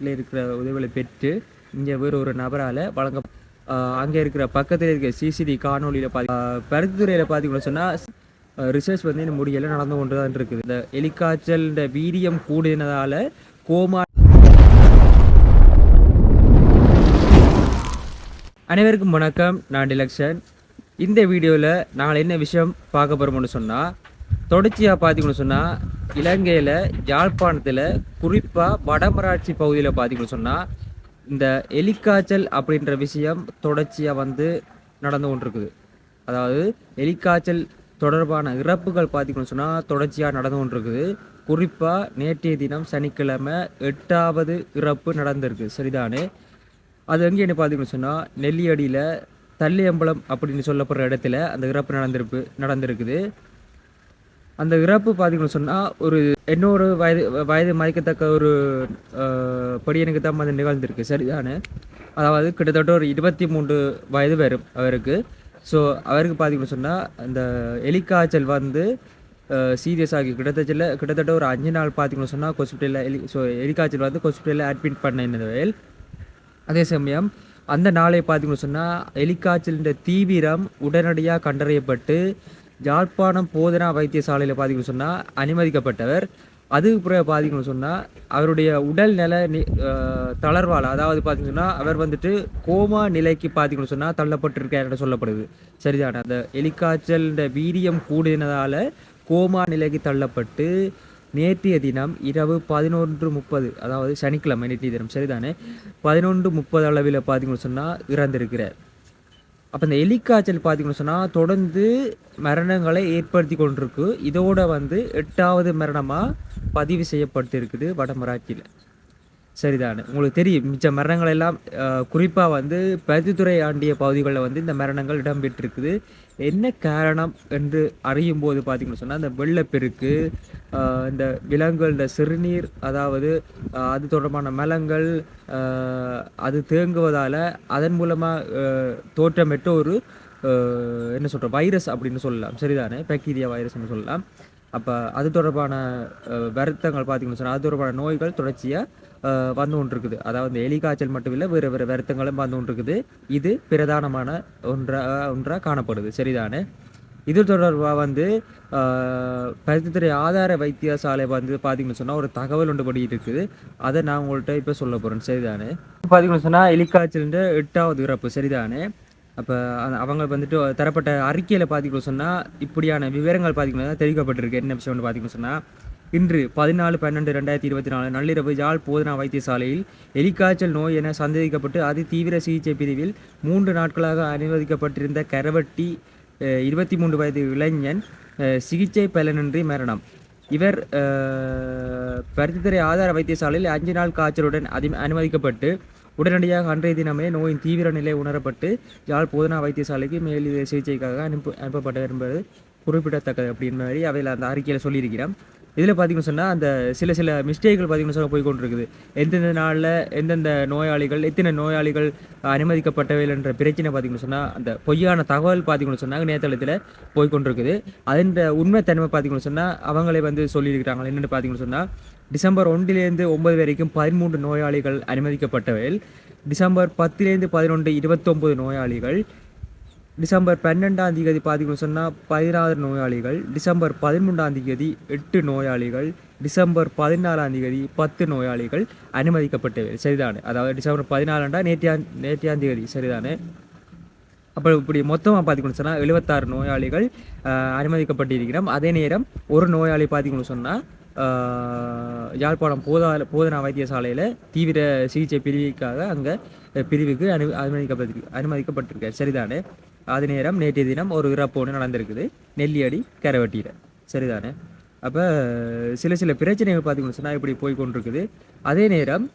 வீட்டில் இருக்கிற உதவிகளை பெற்று இங்கே வேறு ஒரு நபரால் வழங்க அங்கே இருக்கிற பக்கத்தில் இருக்கிற சிசிடி காணொலியில் பாதி பருத்தித்துறையில் பார்த்தீங்கன்னு சொன்னால் ரிசர்ச் வந்து இந்த முடியலை நடந்து கொண்டு தான் இருக்குது. இந்த எலிக்காய்ச்சல் இந்த வீரியம் கூடினதால் கோமா அனைவருக்கும் வணக்கம். நான் டிலக்ஷன். இந்த வீடியோவில் நாங்கள் என்ன விஷயம் பார்க்க போகிறோம்னு சொன்னால் தொடர்ச்சியாக பார்த்தீங்கன்னு சொன்னால் இலங்கையில் யாழ்ப்பாணத்தில் குறிப்பாக வடமராட்சி பகுதியில் பார்த்தீங்கன்னு சொன்னால் இந்த எலிக்காய்ச்சல் அப்படின்ற விஷயம் தொடர்ச்சியாக வந்து நடந்து கொண்டிருக்குது. அதாவது எலிக்காய்ச்சல் தொடர்பான இறப்புகள் பார்த்திங்கன்னு சொன்னால் தொடர்ச்சியாக நடந்து கொண்டிருக்குது. குறிப்பாக நேற்றைய தினம் சனிக்கிழமை எட்டாவது இறப்பு நடந்திருக்கு. சரிதானே? அது எங்கே என்ன பார்த்தீங்கன்னு சொன்னால் நெல்லியடியில் தள்ளியம்பலம் அப்படின்னு சொல்லப்படுற இடத்துல அந்த இறப்பு நடந்திருப்பு நடந்திருக்குது. அந்த இறப்பு பார்த்தீங்கன்னு சொன்னால் ஒரு இன்னொரு வயது வயது மதிக்கத்தக்க ஒரு அஹ், படியனுக்கு தான் அது நிகழ்ந்திருக்கு. சரிதானே? அதாவது கிட்டத்தட்ட ஒரு இருபத்தி மூன்று வயது வரும் அவருக்கு. ஸோ அவருக்கு பார்த்தீங்கன்னு சொன்னால் அந்த எலிக்காய்ச்சல் வந்து சீரியஸ் ஆகி கிட்டத்தட்ட கிட்டத்தட்ட ஒரு அஞ்சு நாள் பார்த்தீங்கன்னு சொன்னால் ஹாஸ்பிட்டலில் எலி ஸோ எலிக்காய்ச்சல் வந்து ஹாஸ்பிட்டலில் அட்மிட் பண்ண இந்த அதே சமயம் அந்த நாளை பார்த்தீங்கன்னு சொன்னால் எலிக்காய்ச்சலின் தீவிரம் உடனடியாக கண்டறியப்பட்டு யாழ்ப்பாணம் போதனா வைத்தியசாலையில் பார்த்தீங்கன்னு சொன்னால் அனுமதிக்கப்பட்டவர். அதுக்கு பிறகு பார்த்தீங்கன்னு சொன்னால் அவருடைய உடல் நல நி தளர்வால் அதாவது பார்த்தீங்கன்னா அவர் வந்துட்டு கோமா நிலைக்கு பார்த்தீங்கன்னு சொன்னால் தள்ளப்பட்டிருக்காருன்னு சொல்லப்படுது. சரிதானே? அந்த எலிக்காய்ச்சல் வீரியம் கூடினதால் கோமா நிலைக்கு தள்ளப்பட்டு நேற்றைய தினம் இரவு பதினொன்று முப்பது அதாவது சனிக்கிழமை நேற்றைய தினம் சரிதானே? பதினொன்று முப்பது அளவில் பார்த்தீங்கன்னு சொன்னால் இறந்திருக்கிறார். அப்போ இந்த எலிக்காய்ச்சல் பார்த்திங்கன்னு சொன்னால் தொடர்ந்து மரணங்களை ஏற்படுத்தி கொண்டிருக்கு. இதோட வந்து எட்டாவது மரணமாக பதிவு செய்யப்பட்டிருக்குது வடமராட்சியில். சரிதானே. உங்களுக்கு தெரியும் மிச்ச மரணங்கள் எல்லாம் குறிப்பாக வந்து பருத்தித்துறை ஆண்டிய பகுதிகளில் வந்து இந்த மரணங்கள் இடம்பெற்றிருக்குது. என்ன காரணம் என்று அறியும் போது பார்த்தீங்கன்னு சொன்னால் இந்த வெள்ளப்பெருக்கு இந்த விலங்குகள் இந்த சிறுநீர் அதாவது அது தொடர்பான மலங்கள் ஆஹ் அது தேங்குவதால் அதன் மூலமாக தோற்றமிட்ட ஒரு என்ன சொல்கிற வைரஸ் அப்படின்னு சொல்லலாம். சரிதானே? பாக்டீரியா வைரஸ்னு சொல்லலாம். அப்போ அது தொடர்பான வருத்தங்கள் பார்த்தீங்கன்னு சொன்னால் அது தொடர்பான நோய்கள் தொடர்ச்சியாக வந்து கொண்டிருக்குது. அதாவது எலி காய்ச்சல் மட்டும் இல்லை வேறு வேறு வருத்தங்களும் வந்து கொண்டிருக்குது. இது பிரதானமான ஒன்றா ஒன்றாக காணப்படுது. சரிதானே? இது தொடர்பாக வந்து பருத்தித்துறை ஆதார வைத்தியசாலை வந்து பார்த்தீங்கன்னு சொன்னால் ஒரு தகவல் ஒன்று இருக்குது அதை நான் உங்கள்கிட்ட இப்போ சொல்ல போகிறேன் சரிதானே? பார்த்தீங்கன்னு சொன்னால் எலிக்காய்ச்சல்ன்ற எட்டாவது இறப்பு. சரிதானே? அப்போ அவங்க வந்துட்டு தரப்பட்ட அறிக்கையில் பார்த்தீங்கன்னு சொன்னால் இப்படியான விவரங்கள் பார்த்தீங்கன்னா தெரிவிக்கப்பட்டிருக்கு. என்ன விஷயம்னு பார்த்தீங்கன்னு சொன்னால் இன்று பதினாலு பன்னெண்டு ரெண்டாயிரத்தி இருபத்தி நாலு நள்ளிரவு யாழ் போதனா வைத்தியசாலையில் எலிக்காய்ச்சல் நோய் என சந்தேகிக்கப்பட்டு அதி தீவிர சிகிச்சை பிரிவில் மூன்று நாட்களாக அனுமதிக்கப்பட்டிருந்த கரவட்டி இருபத்தி மூன்று வயது இளைஞன் சிகிச்சை பலனின்றி மரணம். இவர் பருத்தித்துறை ஆதார வைத்தியசாலையில் அஞ்சு நாள் காய்ச்சலுடன் அதி அனுமதிக்கப்பட்டு உடனடியாக அன்றைய தினமே நோயின் தீவிர நிலை உணரப்பட்டு யாழ் போதனா வைத்தியசாலைக்கு மேல் சிகிச்சைக்காக அனுப்பு அனுப்பப்பட்டது என்பது குறிப்பிடத்தக்கது அப்படின்ற மாதிரி அவையில் அந்த அறிக்கையில் சொல்லியிருக்கிறேன் இதில் பார்த்தீங்கன்னு சொன்னால் அந்த சில சில மிஸ்டேக்கள் பார்த்தீங்கன்னு சொன்னால் போய் கொண்டிருக்குது எந்தெந்த நாளில் எந்தெந்த நோயாளிகள் எத்தனை நோயாளிகள் அனுமதிக்கப்பட்டவைகள் என்ற பிரச்சனை பார்த்தீங்கன்னு சொன்னால் அந்த பொய்யான தகவல் பார்த்தீங்கன்னு சொன்னாங்க நேத்தளத்தில் போய் கொண்டிருக்குது அதன் உண்மைத்தன்மை பார்த்தீங்கன்னு சொன்னால் அவங்களே வந்து சொல்லியிருக்கிறாங்க என்னென்னு பார்த்தீங்கன்னு சொன்னால் டிசம்பர் ஒன்றிலேருந்து ஒன்பது வரைக்கும் பதிமூன்று நோயாளிகள் அனுமதிக்கப்பட்டவையில் டிசம்பர் பத்திலேருந்து பதினொன்று இருபத்தொம்பது நோயாளிகள் டிசம்பர் பன்னெண்டாம் தேதி பார்த்தீங்கன்னு சொன்னால் பதினாறு நோயாளிகள் டிசம்பர் பதிமூன்றாம் தேதி எட்டு நோயாளிகள் டிசம்பர் பதினாலாம் தேதி பத்து நோயாளிகள் அனுமதிக்கப்பட்டவை சரிதானே? அதாவது டிசம்பர் பதினாலாண்டா நேற்றையாம் நேற்றியாம் தேதி சரிதானே? அப்போ இப்படி மொத்தமாக பார்த்தீங்கன்னு சொன்னால் எழுபத்தாறு நோயாளிகள் அனுமதிக்கப்பட்டிருக்கிறோம். அதே நேரம் ஒரு நோயாளி பார்த்தீங்கன்னு சொன்னால் யாழ்ப்பாணம் போதா போதனா வைத்தியசாலையில் தீவிர சிகிச்சை பிரிவுக்காக அங்கே பிரிவுக்கு அனு அனுமதிக்கப்பட்டிருக்கு அனுமதிக்கப்பட்டிருக்கார். சரிதானே? அதே நேரம் நேற்றைய தினம் ஒரு இறப்பு ஒன்று நடந்திருக்குது. நெல்லியடி கரவட்டியில். சரிதானே? அப்போ சில சில பிரச்சனைகள் பார்த்தீங்கன்னு சொன்னால் இப்படி போய் கொண்டிருக்குது. அதே நேரம்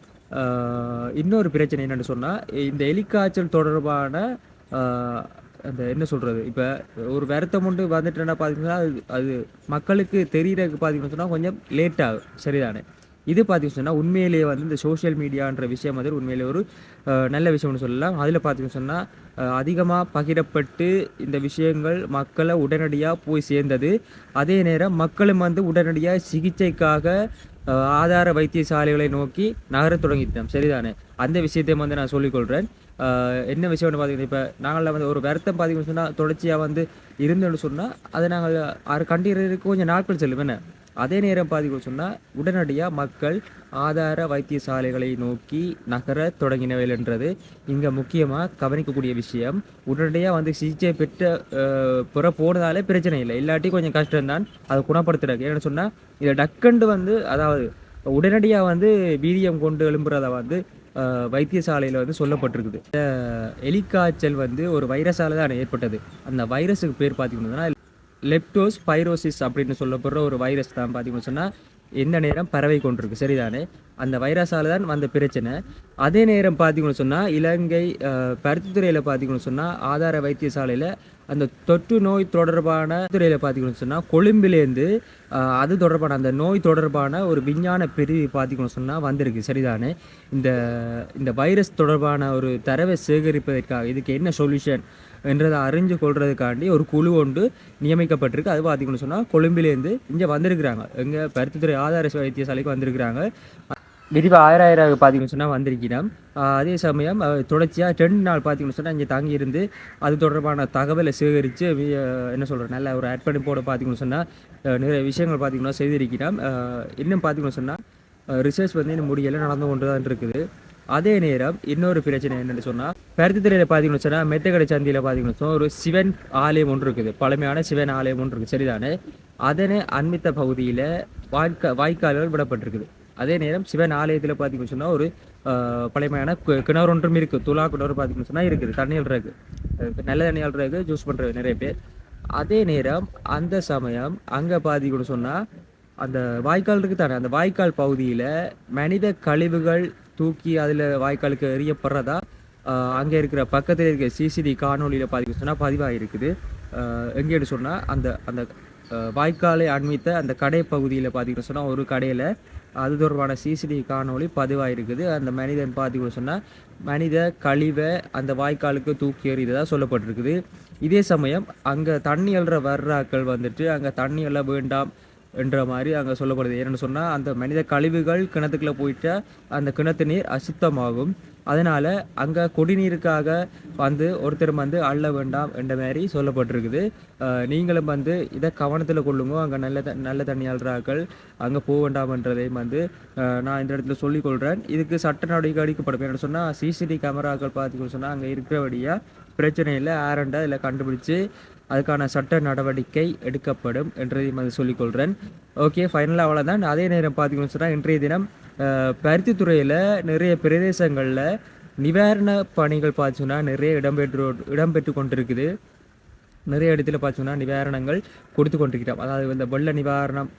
இன்னொரு பிரச்சனை என்னென்னு சொன்னால் இந்த எலிக்காய்ச்சல் தொடர்பான அந்த என்ன சொல்கிறது இப்போ ஒரு வருத்தம் உண்டு வந்துட்டுன்னா பார்த்தீங்கன்னா அது அது மக்களுக்கு தெரியறதுக்கு பார்த்தீங்கன்னு சொன்னால் கொஞ்சம் லேட் ஆகும். சரிதானே? இது பார்த்தீங்கன்னு சொன்னால் உண்மையிலேயே வந்து இந்த சோஷியல் மீடியான்ற விஷயம் வந்து உண்மையிலே ஒரு நல்ல விஷயம்னு சொல்லலாம். அதில் பார்த்தீங்கன்னு சொன்னால் அதிகமாக பகிரப்பட்டு இந்த விஷயங்கள் மக்களை உடனடியாக போய் சேர்ந்தது. அதே நேரம் மக்களும் வந்து உடனடியாக சிகிச்சைக்காக ஆதார வைத்தியசாலைகளை நோக்கி நகரத் தொடங்கிட்டோம். சரிதானே? அந்த விஷயத்தையும் வந்து நான் சொல்லிக்கொள்கிறேன் என்ன விஷயம்னு பார்த்தீங்கன்னா இப்போ நாங்களில் வந்து ஒரு வருத்தம் பார்த்தீங்கன்னு சொன்னால் தொடர்ச்சியாக வந்து இருந்தோன்னு சொன்னால் அதை நாங்கள் அது கண்டிக்கிறதுக்கு கொஞ்சம் நாட்கள் செல்லும். என்ன? அதே நேரம் பார்த்தீங்கன்னு சொன்னால் உடனடியாக மக்கள் ஆதார வைத்தியசாலைகளை நோக்கி நகர தொடங்கினவைன்றது இங்கே முக்கியமாக கவனிக்கக்கூடிய விஷயம். உடனடியாக வந்து சிகிச்சை பெற்ற புற போனதாலே பிரச்சனை இல்லை. இல்லாட்டி கொஞ்சம் கஷ்டம்தான். அதை குணப்படுத்துறதுக்கு. ஏன்னு சொன்னால் இதை டக்குண்டு வந்து அதாவது உடனடியாக வந்து வீரியம் கொண்டு எழும்புறத வந்து வைத்தியசாலையில் வந்து சொல்லப்பட்டிருக்குது. இந்த எலிக்காய்ச்சல் வந்து ஒரு வைரஸால் தான் ஏற்பட்டது. அந்த வைரஸுக்கு பேர் பார்த்திங்கன்னா லெப்டோஸ் பைரோசிஸ் அப்படின்னு சொல்லப்படுற ஒரு வைரஸ் தான் பார்த்தீங்கன்னு சொன்னால் எந்த நேரம் பரவை கொண்டிருக்கு சரிதானே? அந்த வைரஸால் தான் வந்த பிரச்சனை. அதே நேரம் பார்த்தீங்கன்னு சொன்னால் இலங்கை பருத்தித்துறையில் பார்த்தீங்கன்னு சொன்னால் ஆதார வைத்தியசாலையில் அந்த தொற்று நோய் தொடர்பான துறையில் பார்த்தீங்கன்னு சொன்னால் கொழும்பிலேருந்து அது தொடர்பான அந்த நோய் தொடர்பான ஒரு விஞ்ஞான பிரிவு பார்த்தீங்கன்னு சொன்னால் வந்திருக்கு சரிதானே? இந்த இந்த வைரஸ் தொடர்பான ஒரு தரவை சேகரிப்பதற்காக இதுக்கு என்ன சொல்யூஷன் என்றதை அறிஞ்சு கொள்றதுக்காண்டி ஒரு குழு ஒன்று நியமிக்கப்பட்டிருக்கு. அது பார்த்தீங்கன்னு சொன்னால் கொழும்பிலேருந்து இங்கே வந்திருக்கிறாங்க. எங்கள் பருத்தித்துறை ஆதார வைத்தியசாலைக்கு வந்திருக்கிறாங்க. விரிவாக ஆயிரம் ஆயிரம் பார்த்தீங்கன்னு சொன்னால் வந்திருக்கிறோம். அதே சமயம் தொடர்ச்சியாக ரெண்டு நாள் பார்த்தீங்கன்னு சொன்னால் இங்கே தங்கியிருந்து அது தொடர்பான தகவலை சேகரித்து என்ன சொல்கிறேன் நல்ல ஒரு அர்ப்பணிப்போடு பார்த்தீங்கன்னு சொன்னால் நிறைய விஷயங்கள் பார்த்தீங்கன்னா செய்திருக்கிறோம். இன்னும் பார்த்தீங்கன்னு சொன்னால் ரிசர்ச் வந்து இன்னும் முடியலை நடந்து கொண்டு தான் இருக்குது. அதே நேரம் இன்னொரு பிரச்சனை என்னன்னு சொன்னால் பருத்தித்துறையில் பார்த்தீங்கன்னு சொன்னால் மெத்தக்கடை சந்தியில் பார்த்தீங்கன்னு சொன்னால் ஒரு சிவன் ஆலயம் ஒன்று இருக்குது. பழமையான சிவன் ஆலயம் ஒன்று இருக்குது. சரிதானே? அதனை அண்மித்த பகுதியில் வாய்க்கா வாய்க்கால்கள் விடப்பட்டிருக்குது. அதே நேரம் சிவன் ஆலயத்தில் பார்த்தீங்கன்னு சொன்னால் ஒரு பழமையான கிணறு ஒன்றும் இருக்குது துலா கிணறு பார்த்தீங்கன்னு சொன்னால் இருக்குது. தண்ணி நல்ல தண்ணி அல்றாக்கு ஜூஸ் பண்ணுறது நிறைய பேர். அதே நேரம் அந்த சமயம் அங்கே பார்த்தீங்கன்னு சொன்னால் அந்த வாய்க்கால் இருக்குது தானே அந்த வாய்க்கால் பகுதியில் மனித கழிவுகள் தூக்கி அதில் வாய்க்காலுக்கு எறியப்படுறதா? அங்கே இருக்கிற பக்கத்தில் இருக்கிற சிசிடி காணொலியில் பார்த்தீங்கன்னு சொன்னால் பதிவாகிருக்குது எங்கேன்னு சொன்னால் அந்த அந்த வாய்க்காலை அண்மித்த அந்த கடை பகுதியில் பார்த்தீங்கன்னு சொன்னால் ஒரு கடையில் அது தொடர்பான சிசிடி காணொளி பதிவாயிருக்குது. அந்த மனிதன் பார்த்தீங்கன்னு சொன்னால் மனித கழிவை அந்த வாய்க்காலுக்கு தூக்கி எறிந்ததாக சொல்லப்பட்டிருக்குது. இதே சமயம் அங்கே தண்ணி அல்ற வர்றாக்கள் வந்துட்டு அங்கே தண்ணி எல்லாம் வேண்டாம் என்ற மாதிரி அங்கே சொல்லப்படுது. ஏன்னு சொன்னால் அந்த மனித கழிவுகள் கிணத்துக்குள்ளே போயிட்டா அந்த கிணத்து நீர் அசுத்தமாகும். அதனால் அங்கே குடிநீருக்காக வந்து ஒருத்தர் வந்து அள்ள வேண்டாம் என்ற மாதிரி சொல்லப்பட்டிருக்குது. நீங்களும் வந்து இதை கவனத்தில் கொள்ளுங்க. அங்கே நல்ல த நல்ல தண்ணியாளர்கள் அங்கே போக வேண்டாம்ன்றதையும் வந்து நான் இந்த இடத்துல சொல்லிக்கொள்கிறேன் இதுக்கு சட்ட நடவடிக்கை அடிக்கப்படும் என்ன சொன்னால் சிசிடிவி கேமராக்கள் பார்த்துக்கணும் சொன்னால் அங்கே இருக்கிறபடியாக பிரச்சனை இல்லை ஆரண்டா இதில் கண்டுபிடிச்சு அதுக்கான சட்ட நடவடிக்கை எடுக்கப்படும் என்றதையும் அது சொல்லிக்கொள்கிறேன் ஓகே ஃபைனலாக அவ்வளோதான் அதே நேரம் பார்த்தீங்கன்னு சொன்னால் இன்றைய தினம் பருத்தித்துறையில் நிறைய பிரதேசங்களில் நிவாரண பணிகள் பார்த்தோன்னா நிறைய இடம்பெற்று இடம்பெற்று கொண்டிருக்குது. நிறைய இடத்துல பார்த்தோன்னா நிவாரணங்கள் கொடுத்து கொண்டிருக்கிறோம். அதாவது இந்த வெள்ள நிவாரணம்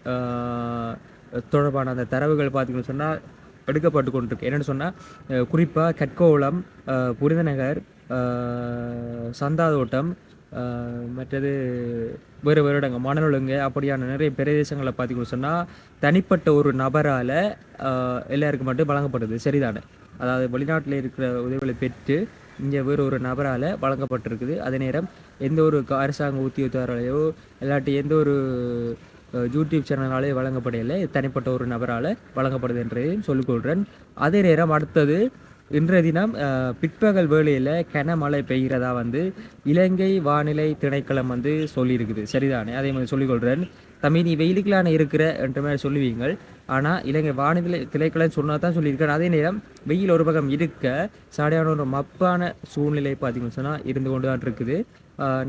தொடர்பான அந்த தரவுகள் பார்த்தீங்கன்னு சொன்னால் எடுக்கப்பட்டு கொண்டிருக்கு. என்னென்னு சொன்னால் குறிப்பாக கட்கோளம் புரிதநகர் சந்தாதோட்டம் மற்றது வேறு வேறு இடங்கள் அப்படியான நிறைய பிரதேசங்களை பார்த்தீங்கன்னு சொன்னால் தனிப்பட்ட ஒரு நபரால் எல்லாருக்கும் மட்டும் வழங்கப்படுது சரிதானே? அதாவது வெளிநாட்டில் இருக்கிற உதவிகளை பெற்று இங்கே வேறு ஒரு நபரால் வழங்கப்பட்டிருக்குது. அதே நேரம் எந்த ஒரு அரசாங்க உத்தியோகத்தாராலேயோ இல்லாட்டி எந்த ஒரு யூடியூப் சேனலாலேயோ வழங்கப்படையில தனிப்பட்ட ஒரு நபரால் வழங்கப்படுது என்றதையும் சொல்லிக்கொள்கிறேன் அதே நேரம் அடுத்தது இன்றைய தினம் பிற்பகல் வேளையில் கனமழை பெய்கிறதா வந்து இலங்கை வானிலை திணைக்களம் வந்து சொல்லியிருக்குது. சரிதானே? அதே மாதிரி சொல்லிக்கொள்கிறேன் தம்பி நீ வெயிலுக்குலான இருக்கிற என்ற மாதிரி சொல்லுவீங்கள். ஆனால் இலங்கை வானிலை திணைக்களம் சொன்னால் தான் சொல்லியிருக்கேன் அதே நேரம் வெயில் ஒரு பக்கம் இருக்க சாடையான ஒரு மப்பான சூழ்நிலை பார்த்தீங்கன்னு சொன்னால் இருந்து கொண்டு தான் இருக்குது.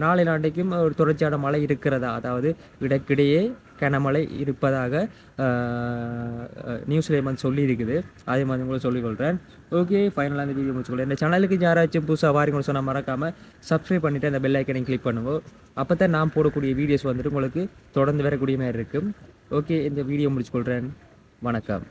நாளை நாட்டைக்கும் ஒரு தொடர்ச்சியான மழை இருக்கிறதா? அதாவது இடக்கிடையே கனமழை இருப்பதாக நியூஸ்லேயே வந்து சொல்லியிருக்குது. அதே மாதிரி உங்களை சொல்லிக்கொள்கிறேன் ஓகே ஃபைனலாக இந்த வீடியோ முடிச்சுக்கொள்ள இந்த சேனலுக்கு யாராச்சும் புதுசாக வாரிங்கன்னு சொன்னால் மறக்காமல் சப்ஸ்கிரைப் பண்ணிவிட்டு அந்த பெல் ஐக்கனை கிளிக் பண்ணுவோம் அப்போ தான் நான் போடக்கூடிய வீடியோஸ் வந்துட்டு உங்களுக்கு தொடர்ந்து வரக்கூடிய மாதிரி இருக்கும். ஓகே இந்த வீடியோ முடிச்சுக்கொள்கிறேன் வணக்கம்.